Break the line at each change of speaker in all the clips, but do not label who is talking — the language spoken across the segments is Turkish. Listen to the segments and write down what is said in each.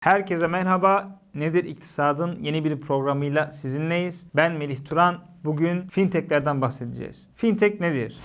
Herkese merhaba. Nedir İktisadın yeni bir programıyla sizinleyiz. Ben Melih Turan. Bugün fintechlerden bahsedeceğiz. Fintech nedir?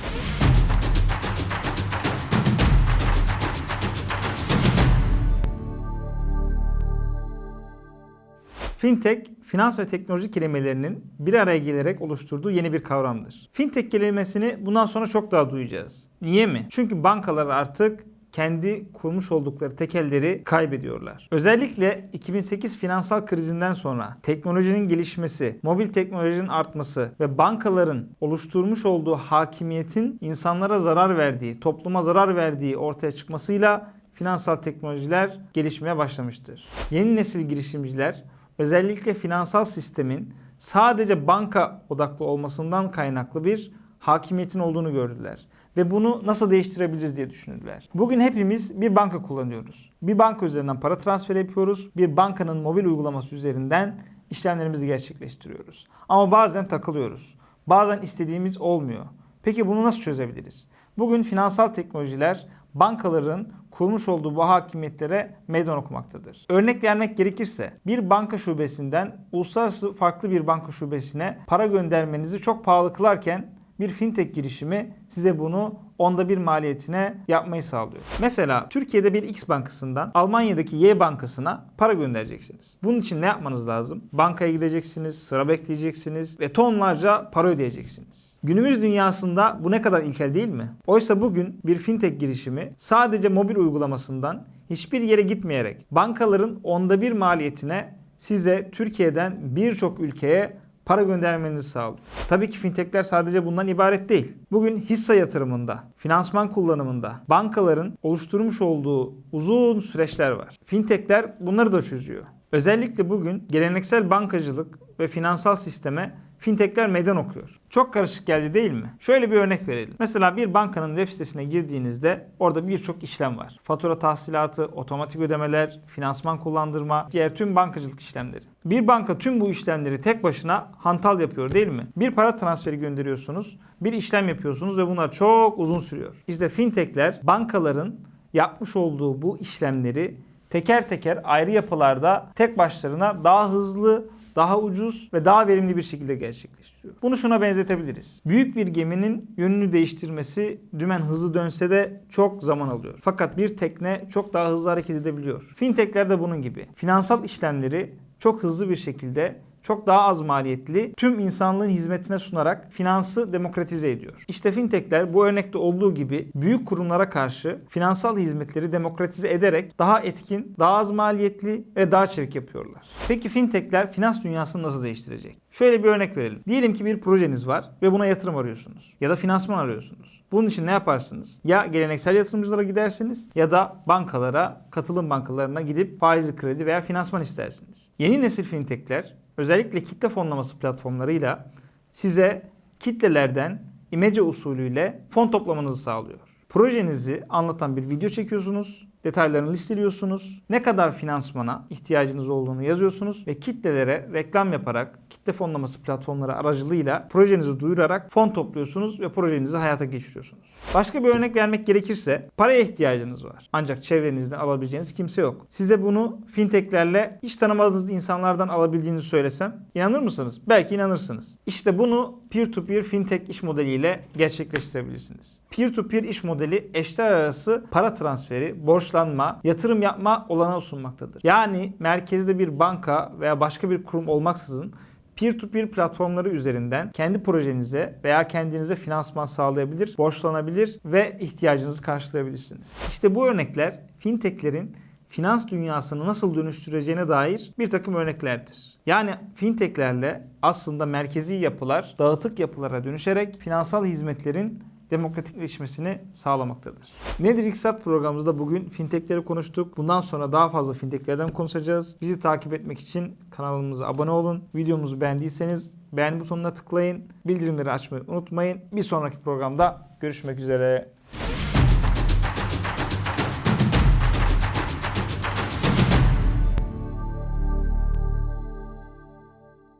Fintech, finans ve teknoloji kelimelerinin bir araya gelerek oluşturduğu yeni bir kavramdır. Fintech kelimesini bundan sonra çok daha duyacağız. Niye mi? Çünkü bankalar artık kendi kurmuş oldukları tekelleri kaybediyorlar. Özellikle 2008 finansal krizinden sonra teknolojinin gelişmesi, mobil teknolojinin artması ve bankaların oluşturmuş olduğu hakimiyetin insanlara zarar verdiği, topluma zarar verdiği ortaya çıkmasıyla finansal teknolojiler gelişmeye başlamıştır. Yeni nesil girişimciler özellikle finansal sistemin sadece banka odaklı olmasından kaynaklı bir hakimiyetin olduğunu gördüler ve bunu nasıl değiştirebiliriz diye düşündüler. Bugün hepimiz bir banka kullanıyoruz. Bir banka üzerinden para transferi yapıyoruz. Bir bankanın mobil uygulaması üzerinden işlemlerimizi gerçekleştiriyoruz. Ama bazen takılıyoruz. Bazen istediğimiz olmuyor. Peki bunu nasıl çözebiliriz? Bugün finansal teknolojiler bankaların kurmuş olduğu bu hakimiyetlere meydan okumaktadır. Örnek vermek gerekirse bir banka şubesinden uluslararası farklı bir banka şubesine para göndermenizi çok pahalı kılarken bir fintech girişimi size bunu onda bir maliyetine yapmayı sağlıyor. Mesela Türkiye'de bir X bankasından Almanya'daki Y bankasına para göndereceksiniz. Bunun için ne yapmanız lazım? Bankaya gideceksiniz, sıra bekleyeceksiniz ve tonlarca para ödeyeceksiniz. Günümüz dünyasında bu ne kadar ilkel değil mi? Oysa bugün bir fintech girişimi sadece mobil uygulamasından hiçbir yere gitmeyerek bankaların onda bir maliyetine size Türkiye'den birçok ülkeye para göndermenizi sağlıyor. Tabii ki fintechler sadece bundan ibaret değil. Bugün hisse yatırımında, finansman kullanımında bankaların oluşturmuş olduğu uzun süreçler var. Fintechler bunları da çözüyor. Özellikle bugün geleneksel bankacılık ve finansal sisteme fintechler meydan okuyor. Çok karışık geldi değil mi? Şöyle bir örnek verelim. Mesela bir bankanın web sitesine girdiğinizde orada birçok işlem var. Fatura tahsilatı, otomatik ödemeler, finansman kullandırma, diğer tüm bankacılık işlemleri. Bir banka tüm bu işlemleri tek başına hantal yapıyor değil mi? Bir para transferi gönderiyorsunuz, bir işlem yapıyorsunuz ve bunlar çok uzun sürüyor. İşte fintechler bankaların yapmış olduğu bu işlemleri teker teker ayrı yapılarda tek başlarına daha hızlı, daha ucuz ve daha verimli bir şekilde gerçekleştiriyor. Bunu şuna benzetebiliriz. Büyük bir geminin yönünü değiştirmesi dümen hızlı dönse de çok zaman alıyor. Fakat bir tekne çok daha hızlı hareket edebiliyor. Fintechler de bunun gibi. Finansal işlemleri çok hızlı bir şekilde çok daha az maliyetli tüm insanlığın hizmetine sunarak finansı demokratize ediyor. İşte fintechler bu örnekte olduğu gibi büyük kurumlara karşı finansal hizmetleri demokratize ederek daha etkin, daha az maliyetli ve daha çevik yapıyorlar. Peki fintechler finans dünyasını nasıl değiştirecek? Şöyle bir örnek verelim. Diyelim ki bir projeniz var ve buna yatırım arıyorsunuz ya da finansman arıyorsunuz. Bunun için ne yaparsınız? Ya geleneksel yatırımcılara gidersiniz ya da bankalara, katılım bankalarına gidip faizli kredi veya finansman istersiniz. Yeni nesil fintechler özellikle kitle fonlaması platformlarıyla size kitlelerden imece usulüyle fon toplamanızı sağlıyor. Projenizi anlatan bir video çekiyorsunuz, detaylarını listeliyorsunuz, ne kadar finansmana ihtiyacınız olduğunu yazıyorsunuz ve kitlelere reklam yaparak kitle fonlaması platformları aracılığıyla projenizi duyurarak fon topluyorsunuz ve projenizi hayata geçiriyorsunuz. Başka bir örnek vermek gerekirse paraya ihtiyacınız var. Ancak çevrenizden alabileceğiniz kimse yok. Size bunu fintechlerle hiç tanımadığınız insanlardan alabildiğinizi söylesem inanır mısınız? Belki inanırsınız. İşte bunu peer-to-peer fintech iş modeliyle gerçekleştirebilirsiniz. Peer-to-peer iş modeli eşler arası para transferi, borçlanma, yatırım yapma olanağı sunmaktadır. Yani merkezde bir banka veya başka bir kurum olmaksızın peer-to-peer platformları üzerinden kendi projenize veya kendinize finansman sağlayabilir, borçlanabilir ve ihtiyacınızı karşılayabilirsiniz. İşte bu örnekler fintechlerin finans dünyasını nasıl dönüştüreceğine dair bir takım örneklerdir. Yani fintechlerle aslında merkezi yapılar dağıtık yapılara dönüşerek finansal hizmetlerin demokratikleşmesini sağlamaktadır. Nedir İktisat programımızda bugün fintechleri konuştuk. Bundan sonra daha fazla fintechlerden konuşacağız. Bizi takip etmek için kanalımıza abone olun. Videomuzu beğendiyseniz beğen butonuna tıklayın. Bildirimleri açmayı unutmayın. Bir sonraki programda görüşmek üzere.